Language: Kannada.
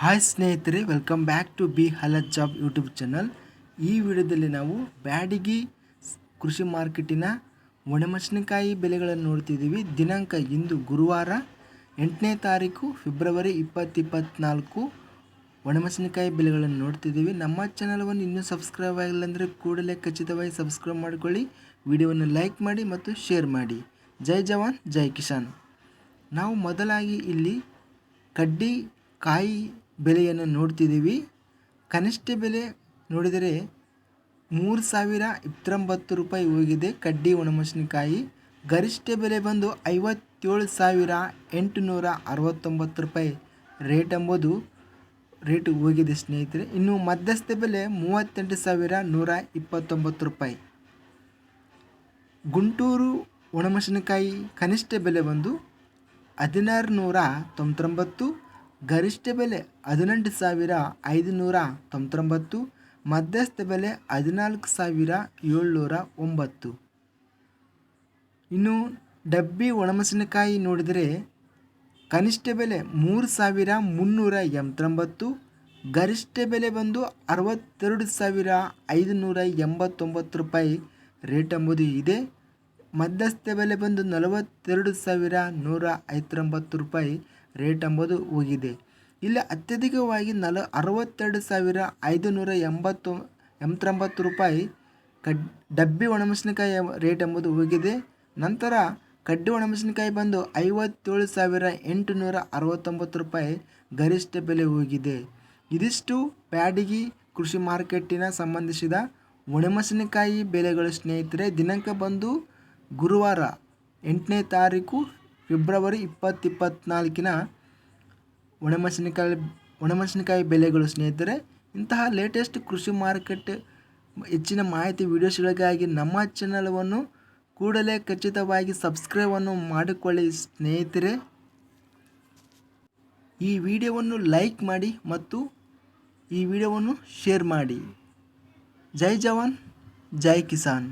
ಹಾಯ್ ಸ್ನೇಹಿತರೆ welcome back to B health job YouTube channel ಈ ವಿಡಿಯೋದಲ್ಲಿ ನಾವು ಬ್ಯಾಡಗಿ ಕೃಷಿ ಮಾರ್ಕೆಟಿನ ಒಣಮೆಣಸಿನಕಾಯಿ ಬೆಲೆಗಳನ್ನು ನೋಡ್ತಿದ್ದೀವಿ. ದಿನಾಂಕ ಇಂದು ಗುರುವಾರ ಎಂಟನೇ ತಾರೀಕು ಫೆಬ್ರವರಿ ಇಪ್ಪತ್ತು ಇಪ್ಪತ್ತ್ನಾಲ್ಕು ಒಣಮೆಣಸಿನಕಾಯಿ ಬೆಲೆಗಳನ್ನು ನೋಡ್ತಿದ್ದೀವಿ. ನಮ್ಮ ಚಾನಲ್ವನ್ನು ಇನ್ನೂ ಸಬ್ಸ್ಕ್ರೈಬ್ ಆಗಿಲ್ಲ ಅಂದರೆ ಕೂಡಲೇ ಖಚಿತವಾಗಿ ಸಬ್ಸ್ಕ್ರೈಬ್ ಮಾಡಿಕೊಳ್ಳಿ. ವಿಡಿಯೋವನ್ನು ಲೈಕ್ ಮಾಡಿ ಮತ್ತು ಶೇರ್ ಮಾಡಿ. ಜೈ ಜವಾನ್, ಜೈ ಕಿಸಾನ್. ನಾವು ಮೊದಲಾಗಿ ಇಲ್ಲಿ ಕಡ್ಡಿ, ಕಾಯಿ ಬೆಲೆಯನ್ನು ನೋಡ್ತಿದ್ದೀವಿ. ಕನಿಷ್ಠ ಬೆಲೆ ನೋಡಿದರೆ ಮೂರು ಸಾವಿರ ಇಪ್ಪತ್ತೊಂಬತ್ತು ರೂಪಾಯಿ ಹೋಗಿದೆ ಕಡ್ಡಿ ಒಣಮೆಣಸಿನಕಾಯಿ. ಗರಿಷ್ಠ ಬೆಲೆ ಬಂದು ಐವತ್ತೇಳು ಸಾವಿರ ಎಂಟುನೂರ ಅರವತ್ತೊಂಬತ್ತು ರೂಪಾಯಿ ರೇಟ್ ಎಂಬುದು ರೇಟ್ ಹೋಗಿದೆ ಸ್ನೇಹಿತರೆ. ಇನ್ನು ಮಧ್ಯಸ್ಥ ಬೆಲೆ ಮೂವತ್ತೆಂಟು ಸಾವಿರ ನೂರ ಇಪ್ಪತ್ತೊಂಬತ್ತು ರೂಪಾಯಿ. ಗುಂಟೂರು ಒಣಮೆಣಸಿನಕಾಯಿ ಕನಿಷ್ಠ ಬೆಲೆ ಬಂದು ಹದಿನಾರು ನೂರ ತೊಂಬತ್ತೊಂಬತ್ತು. ಗರಿಷ್ಠ ಬೆಲೆ ಹದಿನೆಂಟು ಸಾವಿರ ಐದುನೂರ ತೊಂಬತ್ತೊಂಬತ್ತು, ಮಧ್ಯಸ್ಥ ಬೆಲೆ ಹದಿನಾಲ್ಕು ಸಾವಿರ ಏಳ್ನೂರ ಒಂಬತ್ತು. ಇನ್ನು ಡಬ್ಬಿ ಒಣಮೆಣಸಿನಕಾಯಿ ನೋಡಿದರೆ ಕನಿಷ್ಠ ಬೆಲೆ ಮೂರು ಸಾವಿರ ಮುನ್ನೂರ ಎಂಬತ್ತೊಂಬತ್ತು, ಗರಿಷ್ಠ ಬೆಲೆ ಬಂದು ಅರವತ್ತೆರಡು ಸಾವಿರ ಐದುನೂರ ಎಂಬತ್ತೊಂಬತ್ತು ರೂಪಾಯಿ ರೇಟ್ ಎಂಬುದು ಇದೆ. ಮಧ್ಯಸ್ಥ ಬೆಲೆ ಬಂದು ನಲವತ್ತೆರಡು ಸಾವಿರ ನೂರ ಐವತ್ತೊಂಬತ್ತು ರೂಪಾಯಿ ರೇಟ್ ಎಂಬುದು ಹೋಗಿದೆ. ಇಲ್ಲಿ ಅತ್ಯಧಿಕವಾಗಿ ನಲ ಅರವತ್ತೆರಡು ಸಾವಿರ ಐದುನೂರ ಎಂಬತ್ತು, ಎಂಬತ್ತೊಂಬತ್ತು ರೂಪಾಯಿ ಕಡ್, ಡಬ್ಬಿ ಒಣಮೆಣಸಿನಕಾಯಿ ರೇಟ್ ಎಂಬುದು ಹೋಗಿದೆ. ನಂತರ ಕಡ್ಡಿ ಒಣಮೆಣಸಿನಕಾಯಿ ಬಂದು ಐವತ್ತೇಳು ಸಾವಿರ ಎಂಟುನೂರ ಅರವತ್ತೊಂಬತ್ತು ರೂಪಾಯಿ ಗರಿಷ್ಠ ಬೆಲೆ ಹೋಗಿದೆ. ಇದಿಷ್ಟು ಪ್ಯಾಡಿಗಿ ಕೃಷಿ ಮಾರ್ಕೆಟಿನ ಸಂಬಂಧಿಸಿದ ಒಣಮೆಣಸಿನಕಾಯಿ ಬೆಲೆಗಳು ಸ್ನೇಹಿತರೆ, ದಿನಾಂಕ ಬಂದು ಗುರುವಾರ ಎಂಟನೇ ತಾರೀಕು ಫೆಬ್ರವರಿ ಇಪ್ಪತ್ತು ಇಪ್ಪತ್ತ್ನಾಲ್ಕಿನ ಒಣಮೆಣಸಿನಕಾಯಿ ಒಣಮೆಣಸಿನಕಾಯಿ ಬೆಲೆಗಳು ಸ್ನೇಹಿತರೆ, ಇಂತಹ ಲೇಟೆಸ್ಟ್ ಕೃಷಿ ಮಾರುಕಟ್ಟೆ ಹೆಚ್ಚಿನ ಮಾಹಿತಿ ವಿಡಿಯೋಸ್ಗಳಿಗಾಗಿ ನಮ್ಮ ಚಾನಲವನ್ನು ಕೂಡಲೇ ಖಚಿತವಾಗಿ ಸಬ್ಸ್ಕ್ರೈಬನ್ನು ಮಾಡಿಕೊಳ್ಳಿ ಸ್ನೇಹಿತರೆ. ಈ ವಿಡಿಯೋವನ್ನು ಲೈಕ್ ಮಾಡಿ ಮತ್ತು ಈ ವಿಡಿಯೋವನ್ನು ಶೇರ್ ಮಾಡಿ. ಜೈ ಜವಾನ್, ಜೈ ಕಿಸಾನ್.